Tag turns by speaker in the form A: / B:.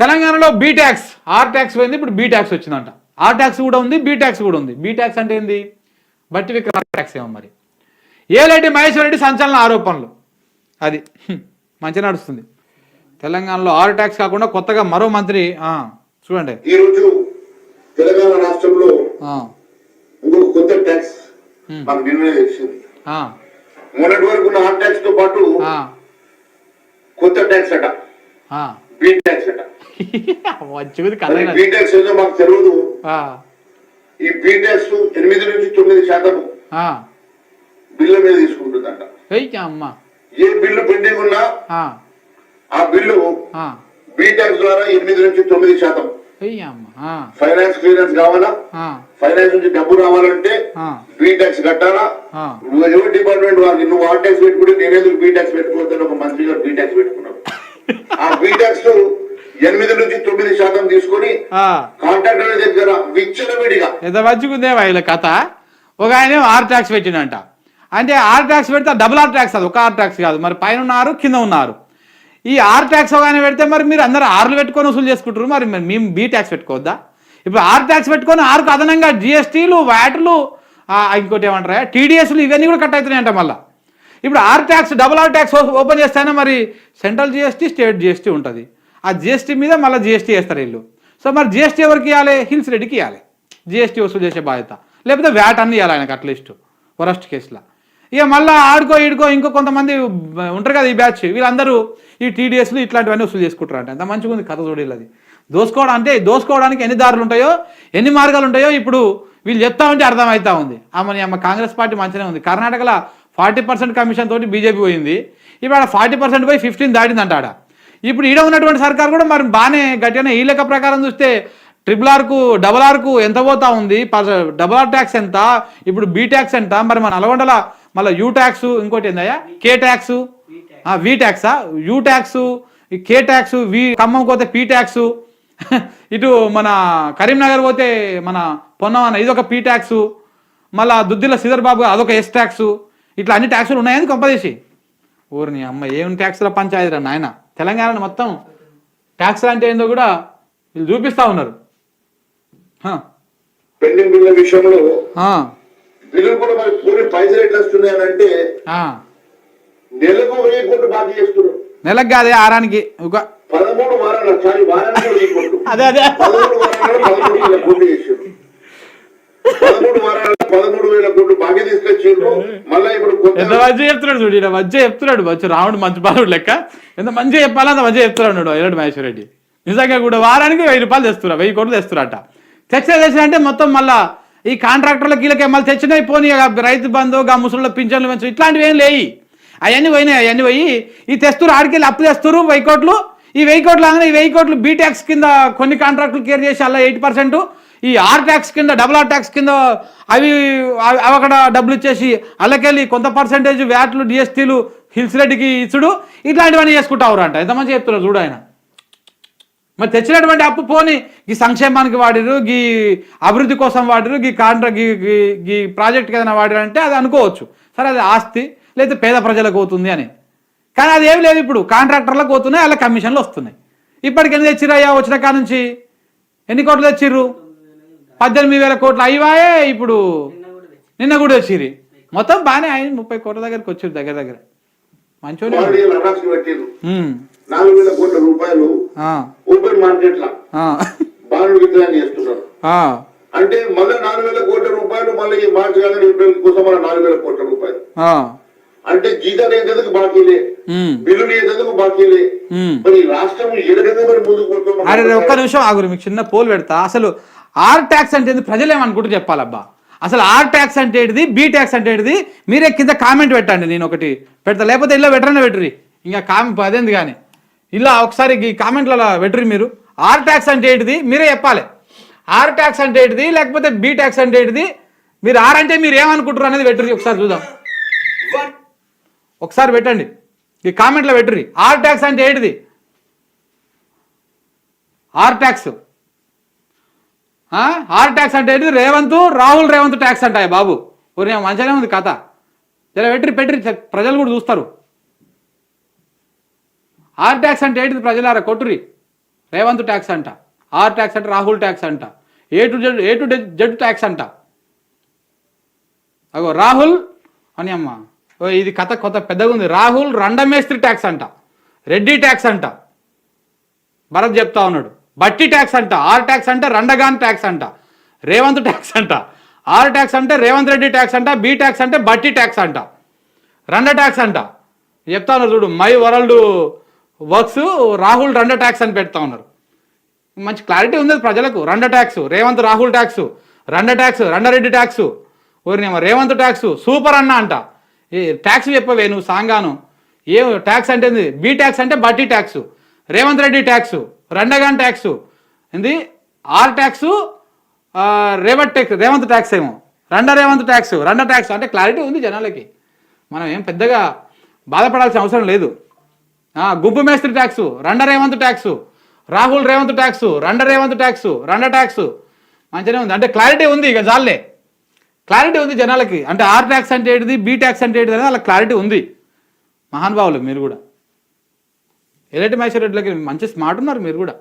A: తెలంగాణలో be tax are tax పోయింది ఇప్పుడు బీ ట్యాక్స్ వచ్చిందంట. ఆర్ ట్యాక్స్ కూడా ఉంది బీ ట్యాక్స్ కూడా ఉంది. బీ ట్యాక్స్ అంటే ఏంది? బట్టి విక్రమ ట్యాక్స్ ఏమో మరి. ఏలేటి మహేశ్వర రెడ్డి సంచలన ఆరోపణలు. అది మంచిగా నడుస్తుంది. తెలంగాణలో ఆర్ ట్యాక్స్ కాకుండా కొత్తగా మరో మంత్రి చూడండి.
B: ఈ రోజు తెలంగాణ రాష్ట్రంలో ఇంకొక కొత్త ట్యాక్స్ నిర్ణయం చేసింది. మొన్నటి వరకు ఉన్న హాట్ ట్యాక్స్తో పాటు కొత్త ట్యాక్స్ అట. బీ ట్యాక్స్ అట.
A: మంచిది కథ
B: మరి బీ ట్యాక్స్ ఏదో మాకు తెలియదు ఈ బీ ట్యాక్స్ ఎనిమిది నుంచి తొమ్మిది శాతం. బిల్లు మీద తీసుకుంటుందంట.
A: అమ్మ.
B: ఏ బిల్లు పెండింగ్ ఉన్నా
A: ఆ,
B: బిల్లు
A: ఆ.
B: బీ ట్యాక్స్ ద్వారా ఎనిమిది నుంచి తొమ్మిది శాతం. ఫైనాన్స్ క్లియరెన్స్ కావాలా? ఫైనాన్స్ నుంచి డబ్బు రావాలంటే
A: ఆ,
B: బీ ట్యాక్స్ కట్టాలా? ఎవరి డిపార్ట్మెంట్ వాళ్ళకి నువ్వు ఆ ట్యాక్స్ పెట్టుకుంటే నేనేందుకు బీ ట్యాక్స్ పెట్టుకోవద్దని ఒక మంత్రి గారు బీ ట్యాక్స్ పెట్టుకున్నాడు. ఆ బీ ట్యాక్స్ ఎనిమిది నుంచి తొమ్మిది శాతం తీసుకొని. కాంట్రాక్టర్ దగ్గర విచ్చలవిడిగా.
A: ఎంత మంచిగుందే వీళ్ళ కథ? ఒక ఆయన ఆర్ ట్యాక్స్ పెట్టినంట అంటే ఆర్ ట్యాక్స్ పెడితే డబుల్ ఆర్ ట్యాక్స్ అది ఒక ఆర్ ట్యాక్స్ కాదు. మరి పైన ఉన్నారు కింద ఉన్నారు. ఈ ఆర్ ట్యాక్స్ ఒక ఆయన పెడితే మరి మీరు అందరూ ఆర్లు పెట్టుకొని వసూలు చేసుకుంటారు మరి మరి మేము బీ ట్యాక్స్ పెట్టుకోవద్దా? ఇప్పుడు ఆర్ ట్యాక్స్ పెట్టుకొని ఆరుకు అదనంగా జిఎస్టీలు వ్యాట్లు ఇంకోటి ఏమంటారా? టీడీఎస్లు ఇవన్నీ కూడా కట్ అవుతున్నాయంట మళ్ళీ. ఇప్పుడు R tax double R tax open చేస్తేనే మరి సెంట్రల్ జిఎస్టీ స్టేట్ జిఎస్టీ ఉంటుంది. ఆ జిఎస్టీ మీద మళ్ళీ జిఎస్టీ వేస్తారు వీళ్ళు. సో మరి జిఎస్టీ ఎవరికి ఇవ్వాలి హిల్స్ రెడ్డికి ఇవ్వాలి జిఎస్టీ వసూలు చేసే బాధ్యత. లేకపోతే వ్యాట్ అన్ని ఇవ్వాలి ఆయనకు అట్లీస్ట్ వరస్ట్ కేసులో ఇక మళ్ళీ ఆడుకో ఈడుకో ఇంకో కొంతమంది ఉంటారు కదా ఈ బ్యాచ్ వీళ్ళందరూ ఈ టీడీఎస్లు ఇట్లాంటివన్నీ వసూలు చేసుకుంటారు అంటే ఎంత మంచిగా ఉంది కథ చూడాలి దోసుకోవడం అంటే దోసుకోవడానికి ఎన్ని దారులు ఉంటాయో ఎన్ని మార్గాలు ఉంటాయో ఇప్పుడు వీళ్ళు చెప్తా ఉంటే అర్థమవుతా ఉంది. ఆమె అమ్మ కాంగ్రెస్ పార్టీ మంచిగానే ఉంది. కర్ణాటకలో ఫార్టీ పర్సెంట్ కమిషన్ తోటి బీజేపీ పోయింది. ఇప్పుడు ఆడ ఫార్టీ పర్సెంట్ పోయి ఫిఫ్టీన్ దాటిందంట ఆడ. ఇప్పుడు ఈడ ఉన్నటువంటి సర్కార్ కూడా మరి బాగానే గట్టిగానే ఈ లెక్క ప్రకారం చూస్తే ట్రిపుల్ ఆర్కు డబల్ ఆర్కు ఎంత పోతా ఉంది? ప- డబల్ ఆర్ ట్యాక్స్ ఎంత? ఇప్పుడు బీ ట్యాక్స్ ఎంత? మరి మన నల్గొండల మళ్ళీ యూ ట్యాక్స్ ఇంకోటి ఏందయ్యా? K tax V ట్యాక్సా U tax K tax V Khammam పోతే పీ ట్యాక్స్ ఇటు మన కరీంనగర్ పోతే మన పొన్నమన్న ఇదొక పీ ట్యాక్స్ మళ్ళా దుద్దిల శ్రీధర్ బాబు అదొక ఎస్ ట్యాక్స్ ఇట్లా అన్ని ట్యాక్సులు ఉన్నాయని కొంపదీసి ఊరిని అమ్మ ఏం ట్యాక్స్ల పంచాయతీరా నాయనా? తెలంగాణ మొత్తం ట్యాక్స్ అంటే ఏందో కూడా వీళ్ళు చూపిస్తా ఉన్నారు. హ,
B: పెండింగ్ బిల్ల విషయంలో బిల్లులు కూడా మరి పూరి పైసలు ఎట్లా వస్తున్నాయని అంటే
A: ఆ.
B: నెలకు వెయ్యి కోట్లు బాకీ చేస్తున్నారు.
A: నెలకు కాదే ఆరానికి ఒక
B: పదమూడు వారాలు సారీ వారానికి వెయ్యి కోట్లు.
A: అదే అదే.
B: పదమూడు వారాలు పదమూడు వారాలు పదమూడు వేల కోట్లు బాకీ తీసుకొచ్చిండ్రు. మళ్ళా ఇప్పుడు
A: ఎంత మంచిగా చెప్తున్నాడు చూడు ఈయన మంచిగా చెప్తున్నాడు. మంచి రాముడు మంచి బాలుడు లెక్క. ఎంత మంచిగా చెప్పాలో అంత మంచిగా చెప్తున్నాడు ఎల్లడి మహేశ్వర రెడ్డి. నిజంగా కూడా వారానికి వెయ్యి రూపాయలు తెస్తురా వెయ్యి కోట్లు తెస్తురట తెచ్చే తెచ్చే అంటే మొత్తం మళ్ళా ఈ కాంట్రాక్టర్ల కీలకే మళ్ళీ తెచ్చినాయి పోనీ రైతు బంధు గా ముసళ్ళ పింఛన్లు పెంచు ఇట్లాంటివి ఏం లేయి. అవన్నీ పోయినాయి అవన్నీ పోయి ఈ తెస్తురు ఆడికెళ్ళి అప్పు తెస్తురు వెయ్యి కోట్లు. ఈ వెయ్యి కోట్లు అనగా ఈ వెయ్యి కోట్లు బీ ట్యాక్స్ కింద కొన్ని కాంట్రాక్టులు కేర్ చేసి అలా ఎయిట్ పర్సెంట్ ఈ ఆర్ ట్యాక్స్ కింద డబుల్ ఆర్ ట్యాక్స్ కింద అవి అవి అక్కడ డబ్బులు ఇచ్చేసి అలాకెళ్ళి కొంత పర్సెంటేజ్ వ్యాట్లు డిఎస్టీలు హిల్స్ రెడ్డికి ఇచ్చుడు. ఇట్లాంటివన్నీ చేసుకుంటావురు అంట ఎంత మంచి చెప్తున్నారు చూడు ఆయన. మరి తెచ్చినటువంటి అప్పు పోని ఈ సంక్షేమానికి వాడిరు గీ అభివృద్ధి కోసం వాడిరు గీ కాంట్రా గీ ప్రాజెక్ట్కి ఏదైనా వాడిరు అంటే అది అనుకోవచ్చు. సరే అది ఆస్తి లేదా పేద ప్రజలకు అవుతుంది అని. కానీ అది ఏమి లేదు ఇప్పుడు. కాంట్రాక్టర్లకు పోతున్నాయి అలా కమిషన్లు వస్తున్నాయి. ఇప్పటికి ఎన్ని తెచ్చిరయ్యా వచ్చిన కాడ నుంచి ఎన్ని కోట్లు తెచ్చిర్రు? పద్దెనిమిది వేల కోట్లు అయ్యాయే ఇప్పుడు. నిన్న కూడా వచ్చిర్రు మొత్తం బాగానే అయింది. ముప్పై కోట్ల దగ్గరికి వచ్చారు దగ్గర దగ్గర. ఉమ్,
B: నాలుగు వేల కోట్ల రూపాయలు
A: ఆ,
B: ఓపెన్ మార్కెట్లా
A: ఆ,
B: బాండ్లు చేస్తున్నారు.
A: ఆ,
B: అంటే మళ్ళీ నాలుగు వేల కోట్ల రూపాయలు మళ్ళీ ఈ మార్చి కానీ ఏప్రిల్ కోసం మళ్ళీ నాలుగు వేల కోట్ల రూపాయలు.
A: ఆ,
B: అంటే జీతాలు ఏంటందుకు బాకీలే బిల్లులు ఏంటందుకు బాకీలే. మరి రాష్ట్రం ఏ రకంగా మరి ముందుకు
A: అరే ఒక్క నిమిషం ఆగురు. మీకు చిన్న పోల్ పెడతా. అసలు ఆర్ ట్యాక్స్ అంటే ప్రజలు ఏమనుకుంటూ చెప్పాలబ్బా. అసలు ఆర్ ట్యాక్స్ అంటే ఏంటిది? బి ట్యాక్స్ అంటే ఏంటిది? మీరే కింద కామెంట్ పెట్టండి నేను ఒకటి పెడతా. లేకపోతే ఇలా పెట్టరనే పెట్టరి. ఇంకా కామెంట్ అదేంది కానీ. ఇలా ఒకసారి ఈ కామెంట్లలో పెట్టరి మీరు. ఆర్ ట్యాక్స్ అంటే ఏంటిది? మీరే చెప్పాలి. ఆర్ ట్యాక్స్ అంటే ఏంటిది? లేకపోతే బి ట్యాక్స్ అంటే ఏంటిది? మీరు ఆర్ అంటే మీరు ఏమనుకుంటారు అనేది పెట్టరి. ఒకసారి చూద్దాం. ఒకసారి పెట్టండి. ఈ కామెంట్లో పెట్టుర్రి ఆర్ ట్యాక్స్ అంటే ఏంటిది? ఆర్ ట్యాక్స్ ఆర్ ట్యాక్స్ అంటే ఏంటిది? రేవంత్ రాహుల్ రేవంత్ ట్యాక్స్ అంటాయి బాబు? ఊరి మంచిగానే ఉంది కథ. ఇలా పెట్టి పెట్టి ప్రజలు కూడా చూస్తారు. ఆర్ ట్యాక్స్ అంటే ఏంటిది ప్రజలారా? కొట్టురి రేవంత్ ట్యాక్స్ అంట. ఆర్ ట్యాక్స్ అంటే రాహుల్ ట్యాక్స్ అంట. A to Z A to Z tax అంట. అగో రాహుల్ అని అమ్మ. ఓ ఇది కథ కొత్త పెద్దగా ఉంది. రాహుల్ రండమేస్త్రి ట్యాక్స్ అంట. రెడ్డి ట్యాక్స్ అంట. భరత్ చెప్తా ఉన్నాడు. బట్టి ట్యాక్స్ అంట ఆర్ ట్యాక్స్ అంటే రండగాన్ ట్యాక్స్ అంట రేవంత్ ట్యాక్స్ అంట ఆర్ ట్యాక్స్ అంటే రేవంత్ రెడ్డి ట్యాక్స్ అంట బి ట్యాక్స్ అంటే బట్టి ట్యాక్స్ అంట రండ ట్యాక్స్ అంట. చెప్తాను చూడు మై వరల్డ్ వర్క్స్ రాహుల్ రండ ట్యాక్స్ అని పెడతా ఉన్నారు. మంచి క్లారిటీ ఉంది ప్రజలకు రండ ట్యాక్స్ రేవంత్ రాహుల్ ట్యాక్స్ రండ ట్యాక్స్ రండారెడ్డి ట్యాక్స్ ఓరినేమో రేవంత్ ట్యాక్స్ సూపర్ అన్న అంట. ఏ ట్యాక్స్ చెప్పవే నువ్వు సాంగాను. ఏ ట్యాక్స్ అంటే బి ట్యాక్స్ అంటే బట్టి ట్యాక్స్ రేవంత్ రెడ్డి ట్యాక్స్. రండగాన్ ట్యాక్స్. ఏంది? R tax Revanth tax Revanth tax ఏమో. రండ రేవంత్ ట్యాక్స్ రండ ట్యాక్స్. అంటే క్లారిటీ ఉంది జనాలకి. మనం ఏం పెద్దగా బాధపడాల్సిన అవసరం లేదు. గుబ్బు మేస్త్రి ట్యాక్స్ రండ రేవంత్ ట్యాక్స్ రాహుల్ రేవంత్ ట్యాక్స్ రండ రేవంత్ ట్యాక్స్ రండ ట్యాక్స్. మంచిగానే ఉంది. అంటే క్లారిటీ ఉంది ఇక జాలే. క్లారిటీ ఉంది జనాలకి. అంటే ఆర్ ట్యాక్స్ అంటే ఏంటిది బి ట్యాక్స్ అంటే ఏంటిది అనేది వాళ్ళకి క్లారిటీ ఉంది. మహానుభావులు మీరు కూడా. ఎలాంటి మహేశ్వర రెడ్డిలకి మంచి స్మార్ట్ ఉన్నారు మీరు కూడా.